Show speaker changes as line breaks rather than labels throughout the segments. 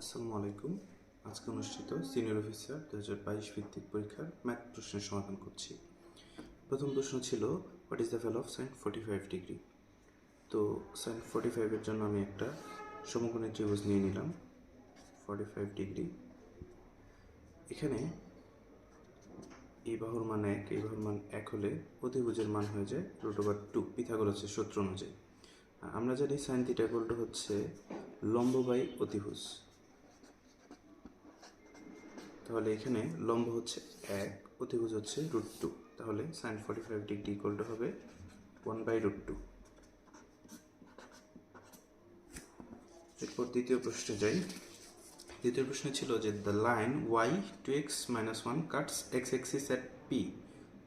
আসসালামু আলাইকুম। আজকে অনুষ্ঠিত সিনিয়র অফিসার দু হাজার বাইশ ভিত্তিক পরীক্ষার ম্যাথ প্রশ্নের সমাধান করছি। প্রথম প্রশ্ন ছিল what is the value of sine forty five degree তো সাইন ফোর্টি ফাইভের জন্য আমি একটা সমকোণী ত্রিভুজ নিয়ে নিলাম ফর্টি ফাইভ ডিগ্রি এখানে এই বাহুর মান এক এই বাহুর মান এক হলে অতিভুজের মান হয়ে যায় রুট ওভার টু পিথাগোরাসের সূত্র অনুযায়ী। আমরা জানি সাইন থিটা টু হচ্ছে লম্ব বাই অতিভুজ। তাহলে এখানে লম্ব হচ্ছে এক, অতিভুজ হচ্ছে রুট টু তাহলে sine forty five degree equal to হবে ওয়ান বাই রুট টু এরপর দ্বিতীয় প্রশ্নে যাই। দ্বিতীয় প্রশ্ন ছিল যে the line y two x minus one cuts x axis at P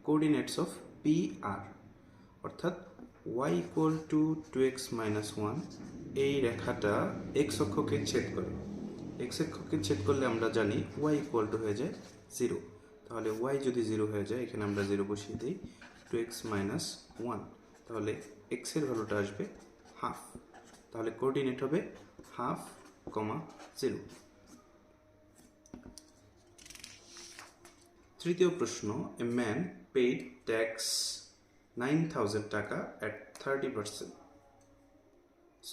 coordinates of P আর অর্থাৎ y equal to two x minus one এই রেখাটা এক্স অক্ষকে ছেদ করে। এক্স অক্ষকে ছেদ করলে আমরা জানি ওয়াই ইকুয়াল টু হয়ে যায় জিরো তাহলে ওয়াই যদি জিরো হয়ে যায়, এখানে আমরা জিরো বসিয়ে দিই টু এক্স মাইনাস ওয়ান তাহলে এক্সের ভ্যালুটা আসবে হাফ তাহলে কোঅর্ডিনেট হবে হাফ কমা জিরো তৃতীয় প্রশ্ন a man paid tax nine thousand টাকা at thirty percent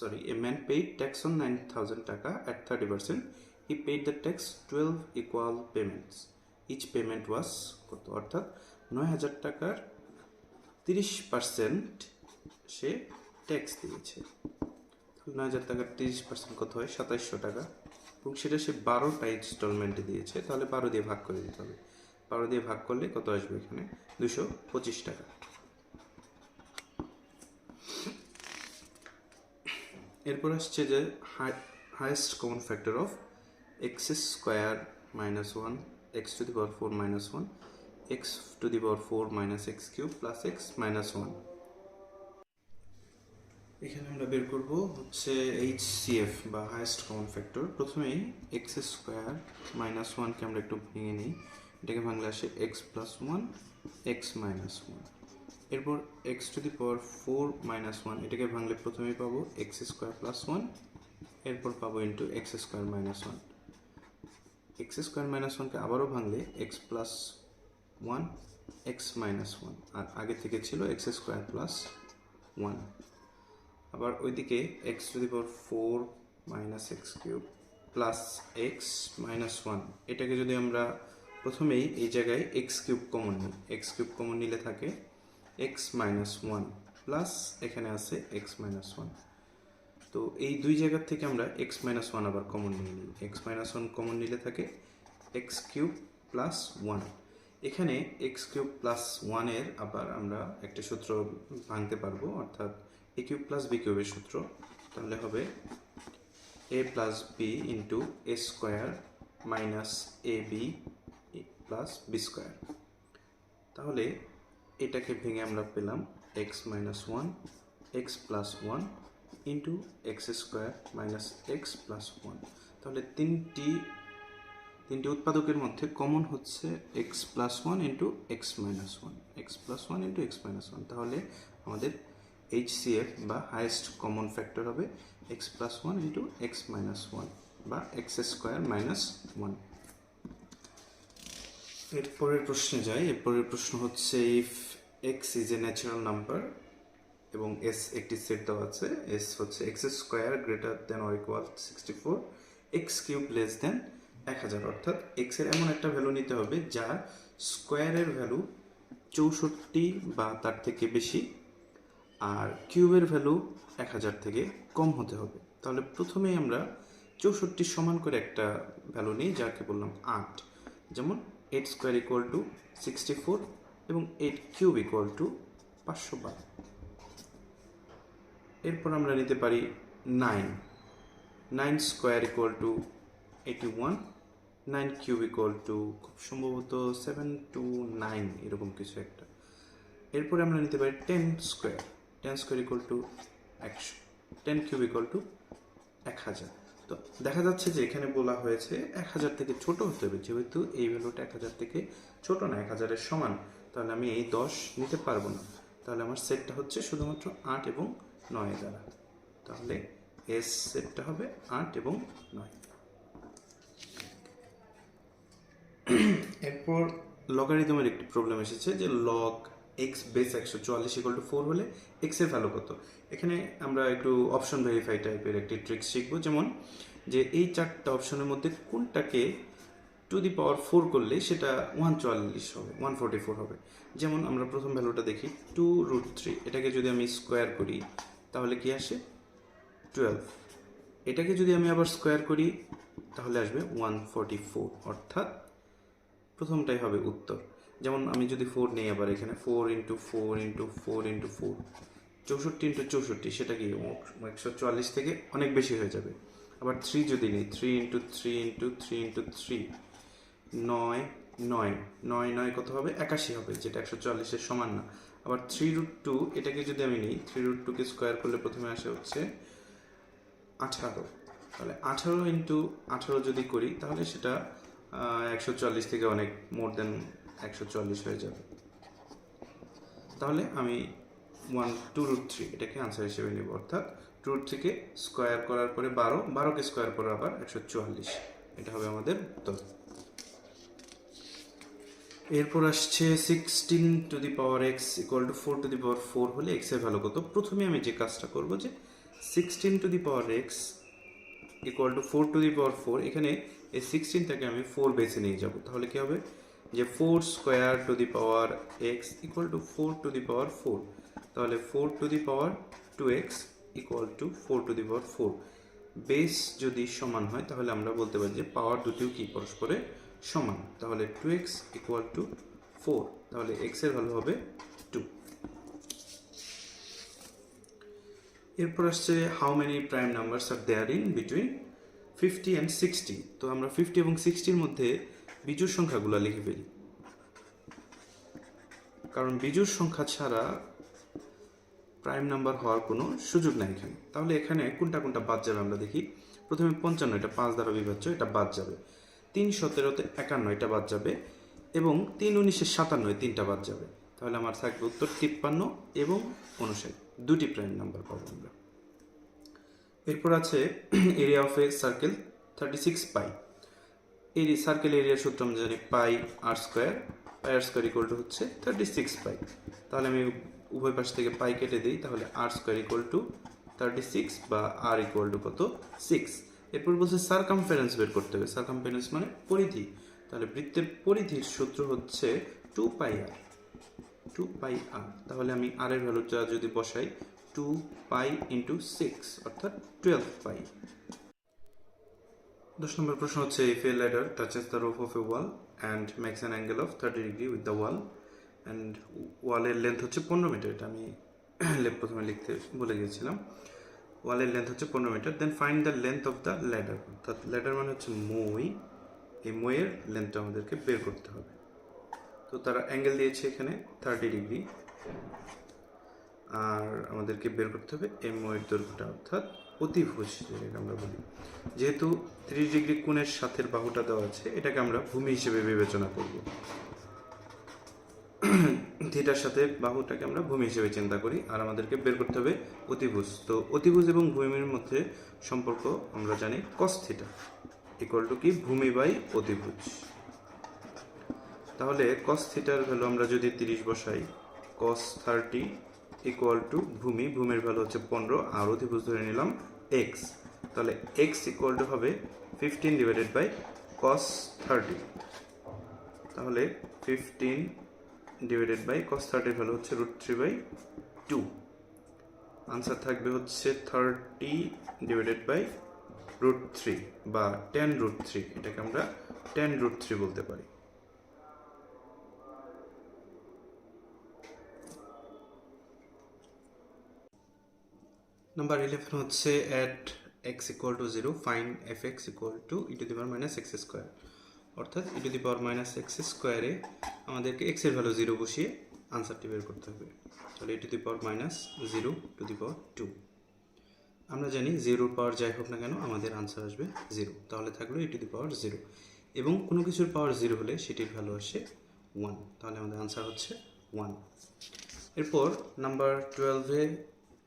sorry, a man paid tax on 9,000 taka at 30%. He paid the tax 12 equal payments. Each payment was কত? অর্থাৎ নয় হাজার টাকার তিরিশ পার্সেন্ট সে ট্যাক্স দিয়েছে। নয় হাজার টাকার তিরিশ পার্সেন্ট কত হয়? সাতাইশশো টাকা। এবং সেটা সে বারোটা ইনস্টলমেন্টে দিয়েছে। তাহলে বারো দিয়ে ভাগ করে দিতে হবে। বারো দিয়ে ভাগ করলে কত আসবে এখানে? দুশো পঁচিশ টাকা। এরপর আসছে যে highest common factor of x square minus one x to the power four minus one x to the power four minus x cube plus x minus one এখানে আমরা বের করব হচ্ছে এইচ সিএফ বা হাইয়েস্ট কমন ফ্যাক্টর প্রথমেই x square minus ওয়ানকে আমরা একটু ভেঙে নিই। এটাকে ভাঙলে আসে x plus one x minus one এরপর x to the power four minus one এটাকে ভাঙলে প্রথমেই পাবো এক্স স্কোয়ার প্লাস ওয়ান এরপর পাবো into x square minus one x square minus ওয়ানকে আবারও ভাঙলে x plus one x minus one আর আগে থেকে ছিল এক্স স্কোয়ার প্লাস ওয়ান আবার ওইদিকে x to the power four minus x cube plus x minus one এটাকে যদি আমরা প্রথমেই এই জায়গায় এক্স কিউব কমন নিই এক্স কিউব কমন নিলে থাকে এক্স মাইনাস ওয়ান প্লাস এখানে আছে এক্স মাইনাস ওয়ান তো এই দুই জায়গার থেকে আমরা এক্স মাইনাস ওয়ান আবার কমন নিয়ে নিই। এক্স মাইনাস ওয়ান কমন নিলে থাকে এক্স কিউব প্লাস ওয়ান এখানে এক্স কিউব প্লাস ওয়ানের আবার আমরা একটা সূত্র ভাঙতে পারব, অর্থাৎ এ কিউব প্লাস বি কিউবের সূত্র। তাহলে হবে a plus b into a square minus a b plus b square তাহলে এটাকে ভেঙে আমরা পেলাম x minus one x plus one into x square minus x plus one তাহলে তিনটি তিনটি উৎপাদকের মধ্যে কমন হচ্ছে x plus one into x minus one x plus one into x minus one তাহলে আমাদের এইচ সি এফ বা highest common factor হবে x plus one into x minus one বা এক্স স্কোয়ার মাইনাস ওয়ান এরপরের প্রশ্নে যাই। এরপরের প্রশ্ন হচ্ছে if x is a natural number এবং এস একটি সেট দেওয়া আছে। এস হচ্ছে x square greater than or equal sixty four x cube less than এক হাজার। অর্থাৎ এক্সের এমন একটা ভ্যালু নিতে হবে যা স্কোয়ারের ভ্যালু চৌষট্টি বা তার থেকে বেশি আর কিউবের ভ্যালু এক হাজার থেকে কম হতে হবে। তাহলে প্রথমেই আমরা চৌষট্টির সমান করে একটা ভ্যালু নিই যাকে বললাম আট। যেমন eight square equal to sixty four এবং এইট কিউব ইকুয়াল টু পাঁচশো বারো। এরপর আমরা নিতে পারি nine nine square equal to eighty one nine cube equal to খুব সম্ভবত সেভেন টু নাইন এরকম কিছু একটা। এরপরে আমরা নিতে পারি ten square ten square equal to একশো। টেন কিউব ইকুয়াল টু এক হাজার। তো দেখা যাচ্ছে যে এখানে বলা হয়েছে এক হাজার থেকে ছোট হতে হবে। যেহেতু এই ভ্যালুটা এক হাজার থেকে ছোট না, এক হাজারের সমান। তাহলে আমি এই দশ নিতে পারব না। তাহলে আমার সেটটা হচ্ছে শুধুমাত্র আট এবং নয় দ্বারা। তাহলে এস সেটটা হবে আট এবং নয়। এরপর লগারিদমের একটি প্রবলেম এসেছে যে লগ এক্স বেস একশো চুয়াল্লিশ ইকল টু ফোর হলে এক্সের ভ্যালু কত? এখানে আমরা একটু অপশন ভেরিফাই টাইপের একটি ট্রিক্স শিখব। যেমন যে এই চারটা অপশনের মধ্যে কোনটাকে টু দি পাওয়ার ফোর করলে সেটা ওয়ান চুয়াল্লিশ হবে ওয়ান ফোরটি ফোর হবে। যেমন আমরা প্রথম ভ্যালুটা দেখি টু রুট থ্রি এটাকে যদি আমি স্কোয়ার করি, তাহলে কি আসে? টুয়েলভ এটাকে যদি আমি আবার স্কোয়ার করি, তাহলে আসবে ওয়ান ফোরটি ফোর অর্থাৎ প্রথমটাই হবে উত্তর। যেমন আমি যদি ফোর নেই আবার এখানে four into four into four into four চৌষট্টি ইন্টু চৌষট্টি, সেটা কি একশো চুয়াল্লিশ থেকে অনেক বেশি হয়ে যাবে। আবার থ্রি যদি নিই three into three into three into three নয় নয় নয় নয় কত হবে? একাশি হবে, যেটা একশো চুয়াল্লিশের সমান না। আবার থ্রি রুট টু এটাকে যদি আমি নিই থ্রি রুট টুকে স্কোয়ার করলে প্রথমে আসে হচ্ছে আঠারো। তাহলে আঠারো ইন্টু আঠারো যদি করি, তাহলে সেটা একশো চুয়াল্লিশ থেকে অনেক মোর দেন একশো চুয়াল্লিশ হয়ে যাবে। তাহলে আমি ওয়ান টু রুট থ্রি এটাকে আনসার হিসেবে নেব। অর্থাৎ টু রুট থ্রিকে স্কোয়ার করার পরে বারো, বারোকে স্কোয়ার করার আবার একশো চুয়াল্লিশ এটা হবে আমাদের উত্তর এরপর আসছে sixteen to the power x equal to four to the power four হলে এক্সের ভ্যালু কত? প্রথমে আমি যে কাজটা করব যে sixteen to the power x equal to four to the power four এখানে এই সিক্সটিনটাকে আমি ফোর বেছে নিয়ে যাব। তাহলে কি হবে? যে four square to the power x equal to four to the power four তাহলে four to the power two x equal to four to the power four base যদি সমান হয়, তাহলে আমরা বলতে পারি যে পাওয়ার দুটিও কি? পরস্পরে সমান, তাহলে two x equal to four তাহলে এক্সের ভ্যালু হবে টু এরপর আসছে how many prime numbers are there in between fifty and sixty তো আমরা ফিফটি এবং সিক্সটির মধ্যে বিজুর সংখ্যাগুলো লিখে ফেলি। কারণ বিজুর সংখ্যা ছাড়া প্রাইম নাম্বার হওয়ার কোনো সুযোগ নাই এখানে। তাহলে এখানে কোনটা কোনটা বাদ যাবে আমরা দেখি। প্রথমে পঞ্চান্ন, এটা পাঁচ দ্বারা বিভাজ্য এটা বাদ যাবে। তিন সতেরোতে একান্ন এটা বাদ যাবে এবং তিন উনিশে সাতান্ন তিনটা বাদ যাবে। তাহলে আমার থাকবে উত্তর তিপ্পান্ন এবং উনষাট দুটি প্রাইম নাম্বার পাবো আমরা। এরপর আছে area of a circle thirty six pi এই সার্কেল এরিয়ার সূত্র আমরা জানি pi r square pi r square equal to হচ্ছে থার্টি সিক্স পাই তাহলে আমি উভয় পাশ থেকে পাই কেটে দিই, তাহলে r square equal to thirty six বা আর ইকুয়াল টু কত? সিক্স এরপর বলছে সার্কামফারেন্স বের করতে হবে। সার্কামফারেন্স মানে পরিধি। তাহলে বৃত্তের পরিধির সূত্র হচ্ছে টু পাই আর টু পাই আর তাহলে আমি আর এর ভ্যালুটা যদি বসাই টু পাই ইন্টু সিক্স অর্থাৎ টুয়েলভ পাই দশ নম্বর প্রশ্ন হচ্ছে if a ladder touches the roof of a wall and makes an angle of 30 degree with the wall and ওয়ালের লেন্থ হচ্ছে পনেরো মিটার এটা আমি প্রথমে লিখতে বলে গিয়েছিলাম ওয়ালের লেন্থ হচ্ছে পনেরো metre then find the length of the ladder অর্থাৎ ল্যাডার মানে হচ্ছে মই। এই মইয়ের লেন্থটা আমাদেরকে বের করতে হবে। তো তারা অ্যাঙ্গেল দিয়েছে এখানে থার্টি ডিগ্রি আর আমাদেরকে বের করতে হবে এই ময়ের দৈর্ঘ্যটা, অর্থাৎ অতিভুজ যেটাকে আমরা বলি। যেহেতু ত্রিশ ডিগ্রি কোণের সাথের বাহুটা দেওয়া আছে, এটাকে আমরা ভূমি হিসেবে বিবেচনা করব। থিটার সাথে বাহুটাকে আমরা ভূমি হিসেবে চিন্তা করি, আর আমাদেরকে বের করতে হবে অতিভুজ। তো অতিভুজ এবং ভূমির মধ্যে সম্পর্ক আমরা জানি কস থিটা ইকুয়াল টু কি? ভূমি বাই অতিভুজ। তাহলে কস থিটার ভ্যালু আমরা যদি তিরিশ বসাই কস থার্টি ইকুয়াল টু ভূমি, ভূমির ভ্যালু হচ্ছে পনেরো, আর অতিভুজ ধরে নিলাম এক্স তাহলে এক্স ইকুয়াল টু হবে fifteen divided by cos thirty তাহলে ফিফটিন ডিভাইডেড বাই কস থার্টির ভ্যালু হচ্ছে root three by two answer থাকবে হচ্ছে thirty divided by root three বা টেন রুট থ্রি এটাকে আমরা টেন রুট থ্রি বলতে পারি। নাম্বার ইলেভেন হচ্ছে at x equal to zero find f x equal to e to the minus x square অর্থাৎ e to the power minus x স্কোয়ারে আমাদেরকে এক্সের ভ্যালু জিরো বসিয়ে আনসারটি বের করতে হবে। তাহলে e to the power minus zero to the power two আমরা জানি জিরোর পাওয়ার যাই হোক না কেন আমাদের আনসার আসবে জিরো তাহলে থাকল ই টু দি পাওয়ার জিরো এবং কোনো কিছুর পাওয়ার জিরো হলে সেটির ভ্যালু আসে ওয়ান তাহলে আমাদের আনসার হচ্ছে ওয়ান এরপর নাম্বার টুয়েলভে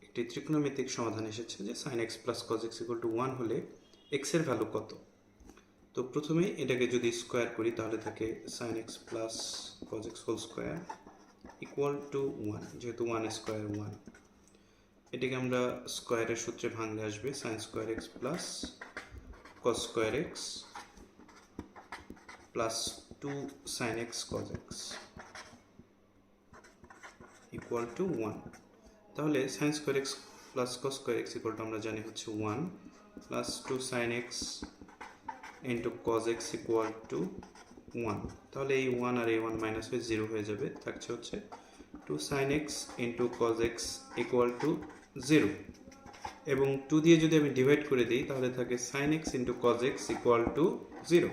একটি ত্রিকোণমিতিক সমাধান এসেছে যে sine x plus cos x equal to one হলে এক্সের ভ্যালু কত? তো প্রথমে এটাকে যদি স্কোয়ার করি, তাহলে থাকে sine x plus cos x whole square equal to one যেহেতু ওয়ান স্কোয়ার ওয়ান এটাকে আমরা স্কোয়ারের সূত্রে ভাঙলে আসবে sine square x plus cos square x plus two sine x cos x equal to one তাহলে sine square x plus cos square x equal to আমরা জানি হচ্ছে one plus two sine x into cos x equal to one তাহলে এই one আর এই one minus হয়ে zero হয়ে যাবে। থাকছে হচ্ছে two sine x into cos x equal to zero এবং টু দিয়ে যদি আমি ডিভাইড করে দিই, তাহলে থাকে sine x into cos x equal to zero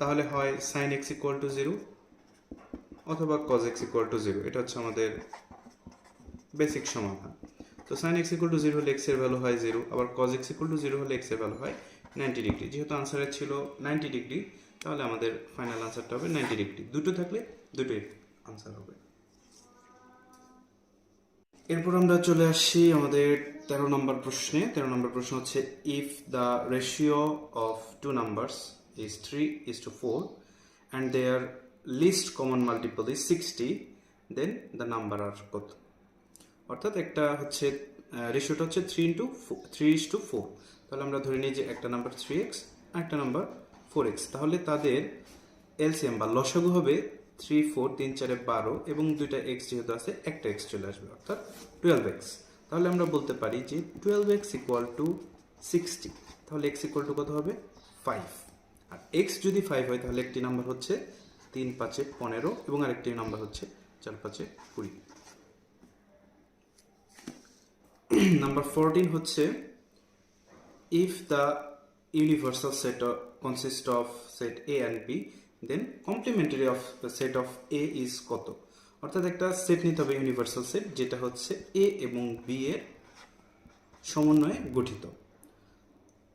তাহলে হয় sine x equal to zero অথবা cos x equal to zero এটা হচ্ছে আমাদের বেসিক সমাধান। তো sine x equal to zero হলে এক্সের ভ্যালু হয় জিরো আবার cos x equal to zero হলে এক্সের ভ্যালু হয় নাইনটি ডিগ্রি যেহেতু আনসারের ছিল নাইনটি ডিগ্রি তাহলে আমাদের ফাইনাল আনসারটা হবে নাইনটি ডিগ্রি দুটো থাকলে দুটোই আনসার হবে। এরপর আমরা চলে আসছি আমাদের তেরো নম্বর প্রশ্নে। তেরো নম্বর প্রশ্ন হচ্ছে if the ratio of two numbers is three is to four and their least common multiple is sixty then the number are কত অর্থাৎ একটা হচ্ছে রেশিওটা হচ্ছে three into three is to four তাহলে আমরা ধরে নিই যে একটা নাম্বার থ্রি এক্স আর একটা নাম্বার ফোর এক্স তাহলে তাদের এলসিএম বা লসাগু হবে থ্রি ফোর তিন, চারে বারো এবং দুইটা এক্স যেহেতু আছে, একটা এক্স চলে আসবে, অর্থাৎ টুয়েলভ এক্স তাহলে আমরা বলতে পারি যে twelve x equal to sixty তাহলে এক্স ইকুয়াল টু কত হবে? ফাইভ আর এক্স যদি ফাইভ হয়, তাহলে একটি নাম্বার হচ্ছে তিন, পাঁচে পনেরো এবং আরেকটি নাম্বার হচ্ছে চার, পাঁচে কুড়ি। নাম্বার ফোরটিন হচ্ছে if the universal set consists of set A and B, then complementary of the set of A is কত? অর্থাৎ একটা সেট নিতে হবে ইউনিভার্সাল সেট যেটা হচ্ছে এ এবং বি এর সমন্বয়ে গঠিত।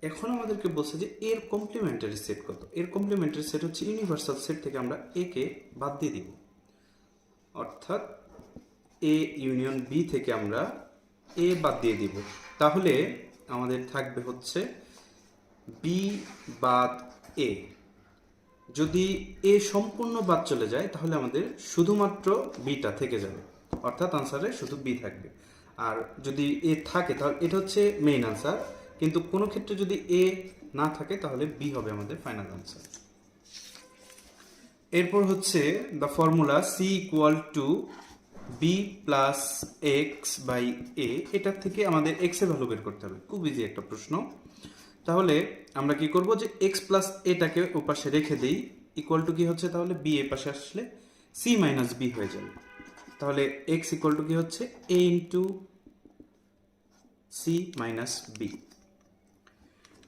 এখন আমাদেরকে বলছে যে এর কমপ্লিমেন্টারি সেট কত? এর কমপ্লিমেন্টারি সেট হচ্ছে ইউনিভার্সাল সেট থেকে আমরা এ কে বাদ দিয়ে দিব। অর্থাৎ এ ইউনিয়ন বি থেকে আমরা এ বাদ দিয়ে দিব। তাহলে আমাদের থাকবে হচ্ছে বি বাদ এ যদি এ সম্পূর্ণ বাদ চলে যায়, তাহলে আমাদের শুধুমাত্র বিটা থেকে যাবে। অর্থাৎ আনসারে শুধু বি থাকবে। আর যদি এ থাকে, তাহলে এটা হচ্ছে মেইন আনসার কিন্তু কোনো ক্ষেত্রে যদি এ না থাকে, তাহলে বি হবে আমাদের ফাইনাল আনসার এরপর হচ্ছে the formula C equal to B plus x by A এটার থেকে আমাদের এক্সের ভ্যালু বের করতে হবে। খুব ইজি একটা প্রশ্ন। তাহলে আমরা কি করব যে এক্স প্লাস এটাকে ওপাশে রেখে দিই ইকুয়াল টু কি হচ্ছে তাহলে? বি এ পাশে আসলে সি মাইনাস বি হয়ে যাবে। তাহলে এক্স ইকুয়াল টু কি হচ্ছে? A into C minus B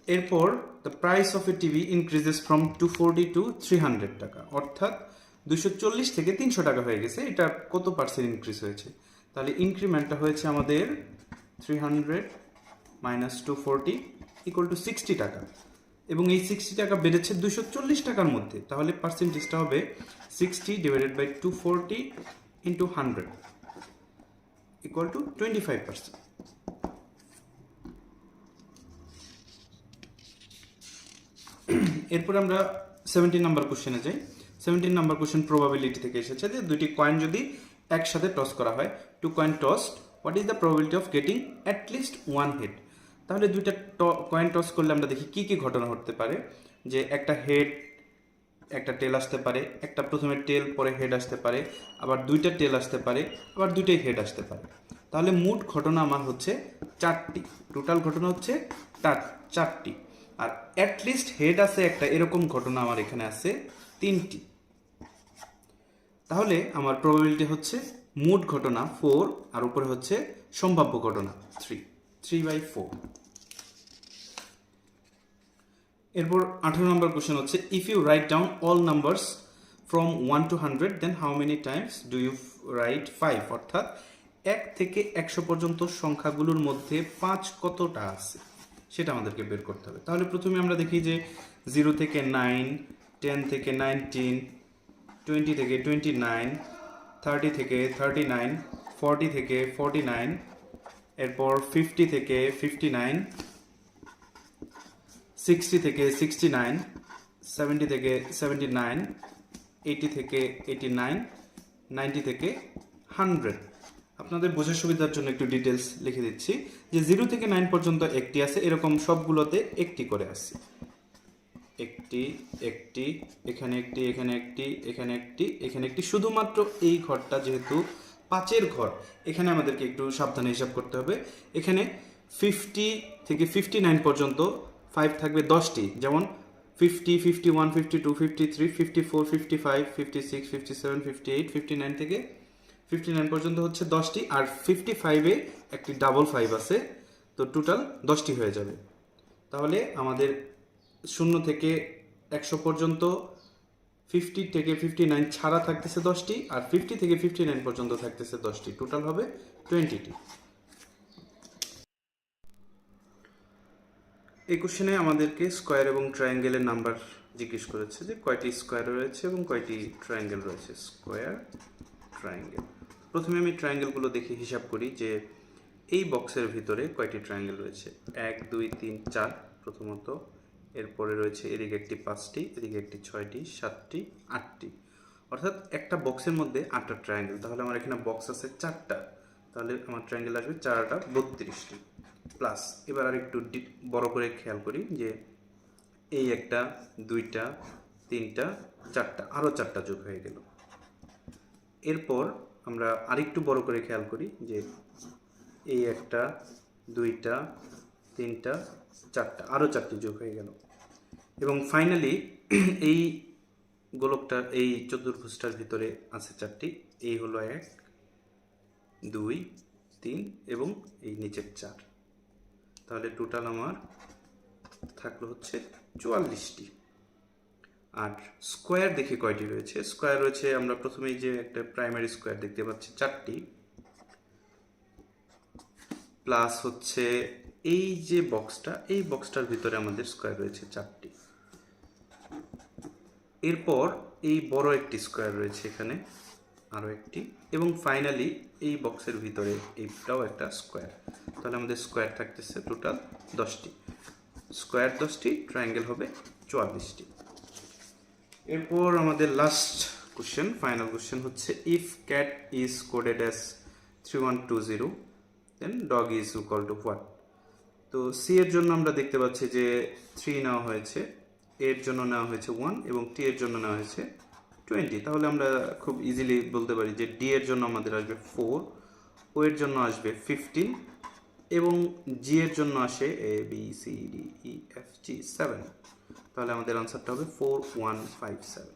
এরপর the price of a TV increases from two forty to three hundred টাকা। অর্থাৎ দুশো চল্লিশ থেকে তিনশো টাকা হয়ে গেছে। এটা কত পার্সেন্ট ইনক্রিজ হয়েছে? তাহলে ইনক্রিমেন্টটা হয়েছে আমাদের three hundred minus two forty equal to sixty টাকা। এবং এই সিক্সটি টাকা বেড়েছে দুশো চল্লিশ টাকার মধ্যে। তাহলে পার্সেন্টেজটা হবে sixty divided by two forty into hundred equal to twenty five percent এরপর আমরা সেভেন্টিন নাম্বার কোশ্চেনে যাই। সেভেন্টিন নাম্বার কোশ্চেন প্রবাবিলিটি থেকে এসেছে যে দুইটি কয়েন যদি একসাথে টস করা হয় two coins tossed what is the probability of getting at least one head তাহলে দুইটা কয়েন টস করলে আমরা দেখি কি কি ঘটনা ঘটতে পারে, যে একটা হেড একটা টেল আসতে পারে, একটা প্রথমে টেল পরে হেড আসতে পারে, আবার দুইটা টেল আসতে পারে, আবার দুইটাই হেড আসতে পারে। তাহলে মোট ঘটনা আমার হচ্ছে চারটি টোটাল ঘটনা হচ্ছে চারটি। আর অ্যাটলিস্ট হেড আছে একটা, এরকম ঘটনা আমার এখানে আছে তিনটি। তাহলে আমার প্রবাবিলিটি হচ্ছে মোট ঘটনা ফোর আর উপরে হচ্ছে সম্ভাব্য ঘটনা থ্রি থ্রি বাই ফোর এরপর আঠেরো নম্বর কোশ্চেন হচ্ছে if you write down all numbers from one to hundred then how many times do you write five অর্থাৎ এক থেকে একশো পর্যন্ত সংখ্যাগুলোর মধ্যে পাঁচ কতটা আছে? সেটা আমাদেরকে বের করতে হবে। তাহলে প্রথমে আমরা দেখি যে জিরো থেকে নাইন টেন থেকে নাইনটিন টোয়েন্টি থেকে টোয়েন্টি নাইন থার্টি থেকে থার্টি নাইন ফর্টি থেকে ফর্টি নাইন এরপর ফিফটি থেকে ফিফটি নাইন সিক্সটি থেকে সিক্সটি নাইন সেভেন্টি থেকে সেভেন্টি নাইন এইটি থেকে এইটি নাইন নাইনটি থেকে হান্ড্রেড আপনাদের বোঝার সুবিধার জন্য একটু ডিটেলস লিখে দিচ্ছি যে জিরো থেকে নাইন পর্যন্ত একটি আছে, এরকম সবগুলোতে একটি করে আছে। একটি একটি, এখানে একটি এখানে একটি এখানে একটি এখানে একটি। শুধুমাত্র এই ঘরটা যেহেতু পাঁচের ঘর, এখানে আমাদেরকে একটু সাবধানে হিসাব করতে হবে। এখানে ফিফটি থেকে ফিফটি নাইন পর্যন্ত ফাইভ থাকবে দশটি। যেমন fifty fifty one fifty two fifty three fifty four fifty five fifty six fifty seven fifty eight fifty nine থেকে ফিফটি নাইন পর্যন্ত হচ্ছে দশটি। আর ফিফটি ফাইভে একটি ডাবল ফাইভ আছে। তো টোটাল দশটি হয়ে যাবে। তাহলে আমাদের শূন্য থেকে একশো পর্যন্ত ফিফটি থেকে ফিফটি নাইন ছাড়া থাকতেছে দশটি, আর ফিফটি থেকে ফিফটি নাইন পর্যন্ত থাকতেছে দশটি। টোটাল হবে টোয়েন্টিটি এই কোশ্চেনে আমাদেরকে স্কোয়ার এবং ট্রায়াঙ্গেলের নাম্বার জিজ্ঞেস করেছে যে কয়টি স্কোয়ার রয়েছে এবং কয়টি ট্রায়াঙ্গেল রয়েছে। স্কোয়ার ট্রায়াঙ্গেল প্রথমে আমি ট্রায়াঙ্গেলগুলো দেখে, হিসাব করি যে এই বক্সের ভিতরে কয়টি ট্রায়াঙ্গেল রয়েছে। এক, দুই, তিন, চার প্রথমত। এরপরে রয়েছে এদিকে একটি পাঁচটি, এদিকে একটি ছয়টি, সাতটি, আটটি। অর্থাৎ একটা বক্সের মধ্যে আটটা ট্রায়াঙ্গেল তাহলে আমার এখানে বক্স আছে চারটা। তাহলে আমার ট্রায়াঙ্গেল আসবে চারটা বত্রিশটি। প্লাস এবার আর একটু বড় করে খেয়াল করি যে এই একটা, দুইটা, তিনটা, চারটা, আরও চারটা যোগ হয়ে গেল। এরপর আমরা আরেকটু বড় করে খেয়াল করি যে এই একটা, দুইটা তিনটা, চারটা, আরও চারটি যোগ হয়ে গেল। এবং ফাইনালি এই গোলকটা এই চতুর্ভুজটার ভিতরে আছে চারটি। এই হলো এক, দুই, তিন এবং এই নিচের চার। তাহলে টোটাল আমার থাকল হচ্ছে চুয়াল্লিশটি। আর স্কোয়ার দেখি কয়টি রয়েছে? স্কোয়ার রয়েছে, আমরা প্রথমেই যে একটা প্রাইমারি স্কোয়ার দেখতে পাচ্ছি, চারটি। প্লাস হচ্ছে এই যে বক্সটা এই বক্সটার ভিতরে আমাদের স্কোয়ার রয়েছে চারটি। এরপর এই বড় একটি স্কোয়ার রয়েছে এখানে, আরও একটি। এবং ফাইনালি এই বক্সের ভিতরে এইটাও একটা স্কোয়ার তাহলে আমাদের স্কোয়ার থাকতেছে টোটাল দশটি। স্কোয়ার দশটি ট্রায়াঙ্গেল হবে চুয়াল্লিশটি। এরপর আমাদের লাস্ট কোশ্চেন ফাইনাল কোশ্চেন হচ্ছে if cat is coded as three one two zero then dog is equal to what তো সি এর জন্য আমরা দেখতে পাচ্ছি যে থ্রি নেওয়া হয়েছে এর জন্য নেওয়া হয়েছে ওয়ান এবং টি এর জন্য নেওয়া হয়েছে টোয়েন্টি তাহলে আমরা খুব ইজিলি বলতে পারি যে ডি এর জন্য আমাদের আসবে ফোর ও এর জন্য আসবে ফিফটিন এবং জি এর জন্য আসে A B C D E F G seven তাহলে আমাদের আনসারটা হবে ফোর ওয়ান ফাইভ সেভেন